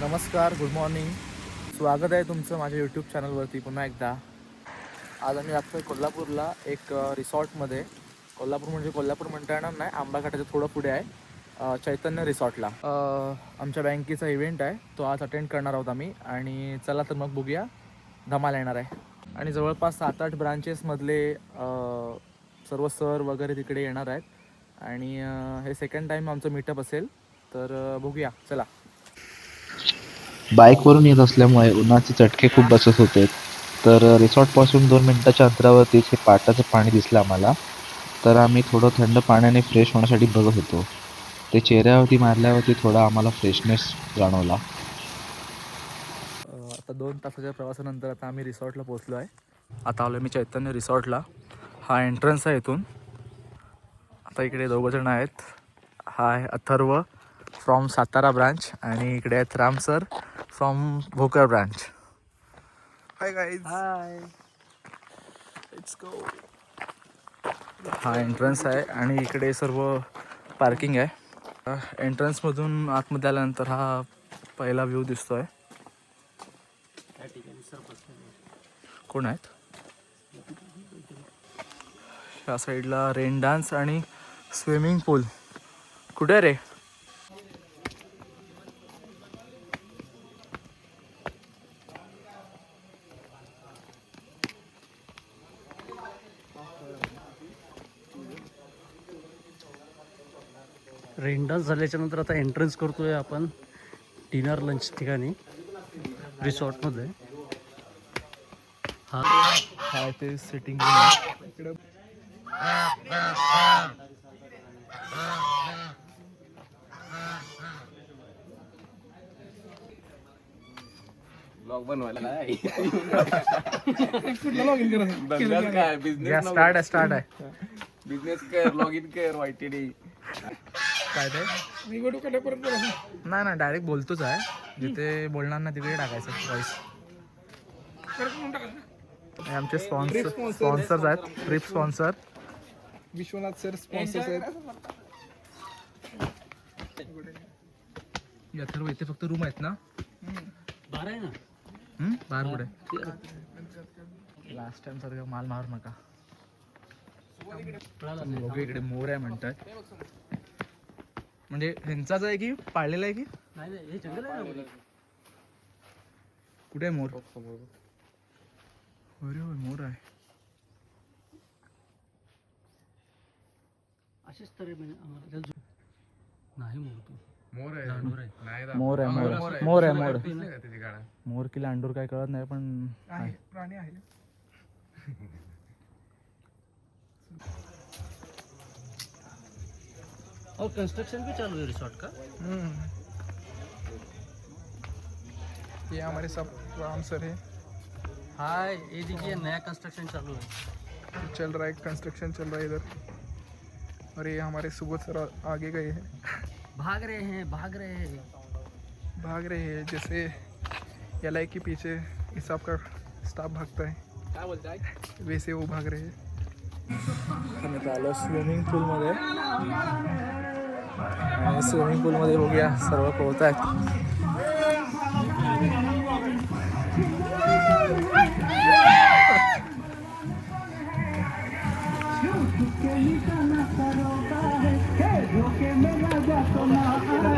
नमस्कार good morning स्वागत आहे तुमचं माझ्या यूट्यूब चॅनलवरती पुन्हा एकदा. आज आम्ही लागतो आहे कोल्हापूरला एक रिसॉर्टमध्ये. कोल्हापूर म्हणजे कोल्हापूर म्हणता येणार नाही आंबाघाटाच्या थोडं पुढे आहे चैतन्य रिसॉर्टला. आमच्या बँकेचा इव्हेंट आहे तो आज अटेंड करणार आहोत आम्ही. आणि चला तर मग बघूया धमाल येणार आहे. आणि जवळपास सात आठ ब्रांचेसमधले सर्व सर वगैरे तिकडे येणार आहेत. आणि हे सेकंड टाईम आमचं मीटअप असेल तर बघूया. चला. बाईकवरून येत असल्यामुळे उन्हाचे चटके खूप बसत होते. तर रिसॉर्टपासून दोन मिनटाच्या अंतरावरतीच हे पाटाचं पाणी दिसलं आम्हाला. तर आम्ही थोडं थंड पाण्याने फ्रेश होण्यासाठी बघत होतो. ते चेहऱ्यावरती मारल्यावरती थोडा आम्हाला फ्रेशनेस जाणवला. आता दोन तासाच्या प्रवासानंतर आता आम्ही रिसॉर्टला पोचलो आहे. आता आलो मी चैतन्य रिसॉर्टला. हा एंट्रन्स आहे इथून. आता इकडे दोघं जण आहेत. हा आहे अथर्व. फ्रॉम सातारा ब्रांच आणि इकडे आहेत Ram sir from Bhokar branch hi guys hi let's go हा एंट्रन्स आहे आणि इकडे सर्व पार्किंग आहे. एंट्रन्समधून आतमध्ये आल्यानंतर हा पहिला व्ह्यू सर बसलेले कोण आहेत? ह्या साईडला रेन डान्स आणि स्विमिंग पूल कुठे आहे रे? रेन डान्स झाल्याच्यानंतर आता एंट्रन्स करतोय आपण डिनर लंच ठिकाणी रिसॉर्टमध्ये हा हा ते सिटिंग स्टार्ट आहे. स्टार्ट आहे बिझनेस कर लॉग इन कर वायटीडी काय ते? नाही नाही डायरेक्ट बोलतोच आहे. जिथे बोलणार ना तिकडे टाकायचं व्हॉइस आमचे स्पॉन्सर स्पॉन्सर्स आहेत. Trip sponsor Vishwanath sir sponsors आहेत. अथर्व इथे फक्त रूम आहेत ना? बारा आहे ना? हम्म? बाहेर पुढे लास्ट टाइम सारखं माल मारू नका. बघू इकडे मोर आहे म्हणतात. म्हणजे ह्यांचाच आहे की पाळलेला आहे की? नाही नाही हे जंगल आहे ना कुठे आहे मोर? अरे होय, मोर आहे. असेच तर नाही मोर आहे. मोर आहे मोर. आहे. मोर आहे मोर. मोर की लांडूर काय कळत नाही पण आहे. प्राणी आहे. और कंस्ट्रक्शन भी चालू है रिसॉर्ट का? ये हमारे सब राम सर है। हाँ ये देखिए नया कंस्ट्रक्शन चालू है। चल रहा है कंस्ट्रक्शन चल रहा है इधर। और ये हमारे सुबोध सर आगे गए हैं। भाग रहे हैं भाग रहे हैं। भाग रहे हैं जैसे एल के पीछे इस सबका स्टाफ भागता है। वैसे वो भाग रहे हैं। आलो स्विमिंग पूलमध्ये आणि स्विमिंग पूलमध्ये बघूया सर्व पोहत आहेत.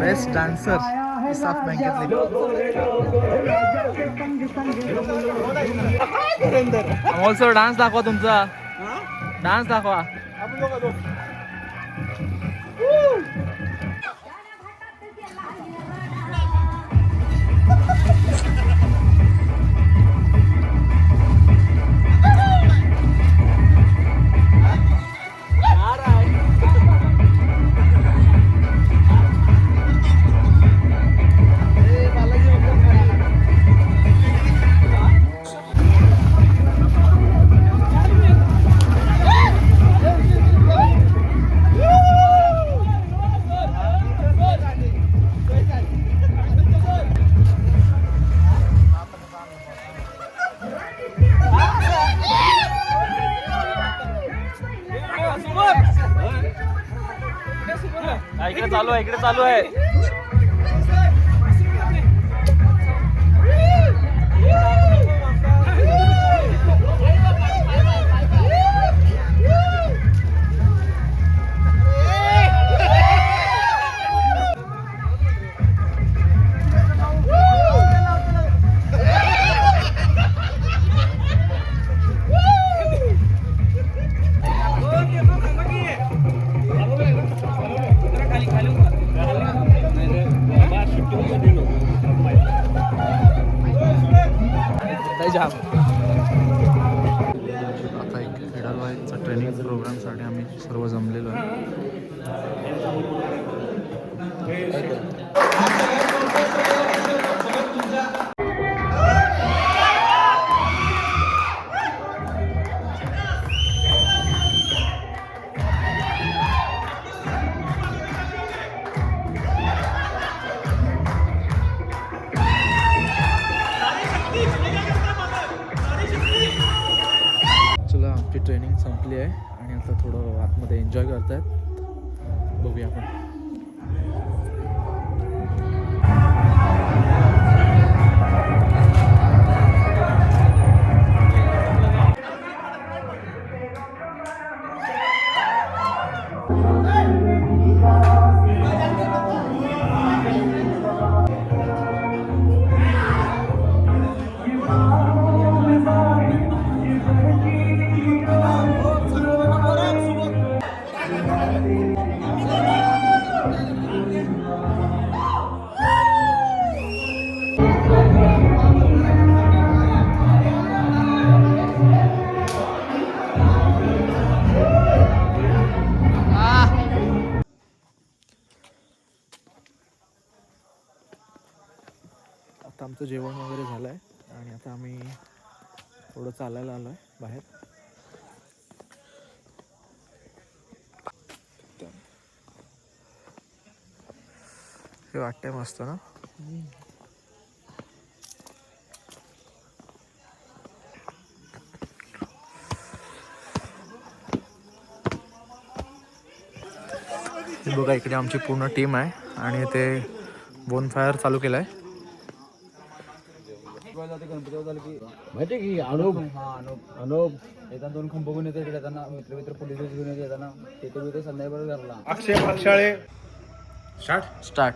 बेस्ट डान्सर इसाफ बँकेतले ऑल्सो डान्स दाखवा तुमचा. डान्स दाखवा. आहे इकडे चालू आहे. जाम. आता एक एडलवाईजचा ट्रेनिंग प्रोग्रामसाठी आम्ही सर्व जमलेलो आहे. बघूया आपण. आता आमचं जेवण वगैरे झालं आहे आणि आता आम्ही थोडं चालायला आलो आहे बाहेर. हे वाटतंय मस्त ना? बघा इकडे आमची पूर्ण टीम आहे. आणि ते बोन फायर चालू केलं आहे माहिती की अनुप? हा अनुप. अनुप. येताना दोन खंब घेऊन येतो इकडे येताना मित्र मित्र पोलीस घेऊन येतो येताना. तिथे तिथे संध्याकाळी घरला. Akshay Bhagshale start. Start.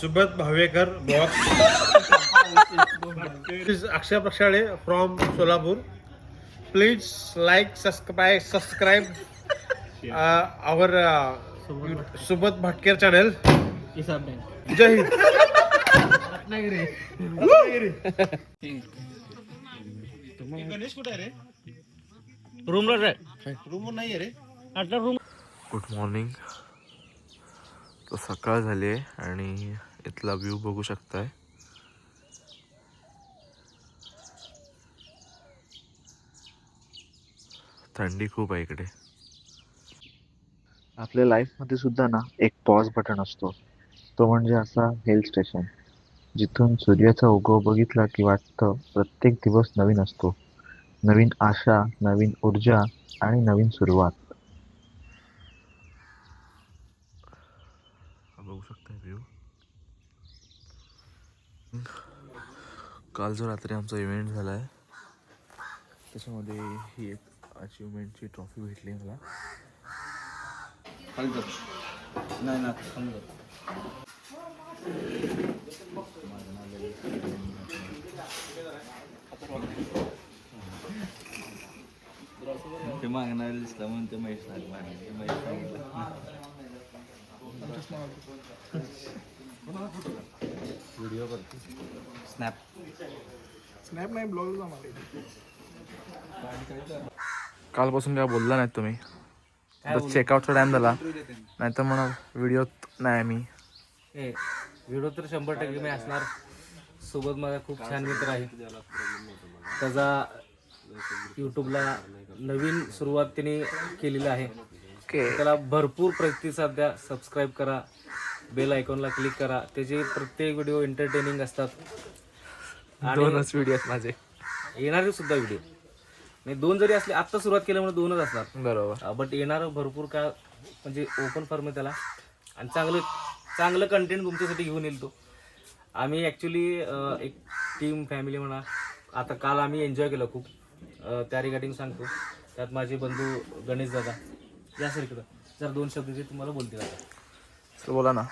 Subat Bhavekar box Akshay Bhagshale from Solapur. Please like subscribe subscribe our Subat Bhatker channel जय हिंद. गणेश कुठे आहे रे? रूमला रूम नाही आहे रे. आता रूम. गुड मॉर्निंग तर सकाळ झाली आहे आणि इथला व्ह्यू बघू शकताय. थंडी खूप आहे इकडे. आपल्या लाईफमध्ये सुद्धा ना एक पॉज बटन असतो. तो म्हणजे असा हिल स्टेशन जिथून सूर्याचा उगव बघितला की वाटतं प्रत्येक दिवस नवीन असतो. नवीन आशा नवीन ऊर्जा आणि नवीन सुरुवात. बघू शकताय व्ह्यू काल जो रात्री आमचा इव्हेंट झाला आहे त्याच्यामध्ये ही एक अचिव्हमेंटची ट्रॉफी भेटली मला. नाही ना समजा ते मागणार दिसला म्हणून ते महेश महेश सांगितलं. व्हिडिओ करतो स्नॅप स्नॅप नाही ब्लॉग कालपासून काय बोलला नाहीत तुम्ही चेकआउटचा टाइम झाला. नाही तर म्हणा व्हिडिओत नाही मी व्हिडिओ तर शंभर टक्के मी असणार. सोबत माझा खूप छान मित्र आहे. त्याचा यूट्यूबला नवीन सुरुवात त्याने केलेली आहे. त्याला भरपूर प्रतिसाद द्या सबस्क्राईब करा बेल आयकॉनला क्लिक करा. त्याचे प्रत्येक व्हिडिओ एंटरटेनिंग असतात. दोनच व्हिडिओ आहेत माझे. येणारे सुद्धा व्हिडिओ नाही दोन जरी असले आत्ता सुरुवात केल्यामुळे दोनच असणार. बरोबर. बट येणारं भरपूर काय म्हणजे ओपन फॉर्म आहे त्याला. आणि चांगलं चांगलं कंटेंट तुमच्यासाठी घेऊन येईल तो. आम्ही ॲक्च्युली एक टीम फॅमिली म्हणा. आता काल आम्ही एन्जॉय केलं खूप. त्या रिगार्डिंग सांगतो. त्यात माझे बंधू गणेश दादा. या सर इकडं. जर दोन शब्द ते तुम्हाला बोलतील आता. तर बोला ना.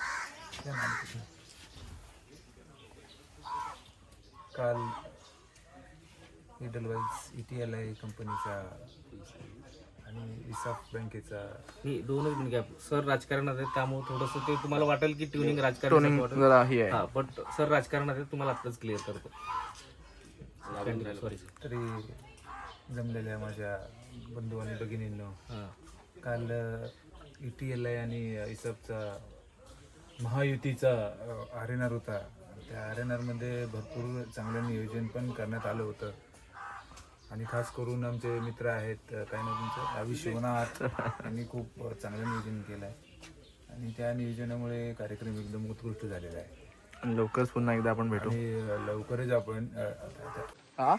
काल Edelweiss E T L I कंपनीचा आणि इसाफ बँकेचा मी दोनच मिनिट गॅप सर राजकारणात आहेत त्यामुळे थोडंसं ते तुम्हाला वाटेल की ट्युनिंग राजकारण जरा ही आहे. हा बट सर राजकारणात आहेत तुम्हाला आत्ताच क्लिअर करतो. तरी जमलेल्या माझ्या बंधू आणि भगिनींनो काल ई टी एल आय आणि इसबचा महायुतीचा आर एन आर होता. त्या आर एन आरमध्ये भरपूर चांगलं नियोजन पण करण्यात आलं होतं. आणि खास करून आमचे मित्र आहेत काय नाव तुमचं? रवी शिवनाथ यांनी खूप चांगलं नियोजन केलं आहे आणि त्या नियोजनामुळे कार्यक्रम एकदम उत्कृष्ट झालेला आहे. लवकरच पुन्हा एकदा आपण भेटू. आणि लवकरच आपण हा?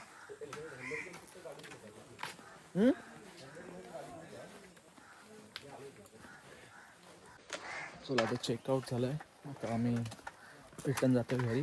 चला आता चेकआउट झालं आहे आता आम्ही रिटर्न जातो घरी.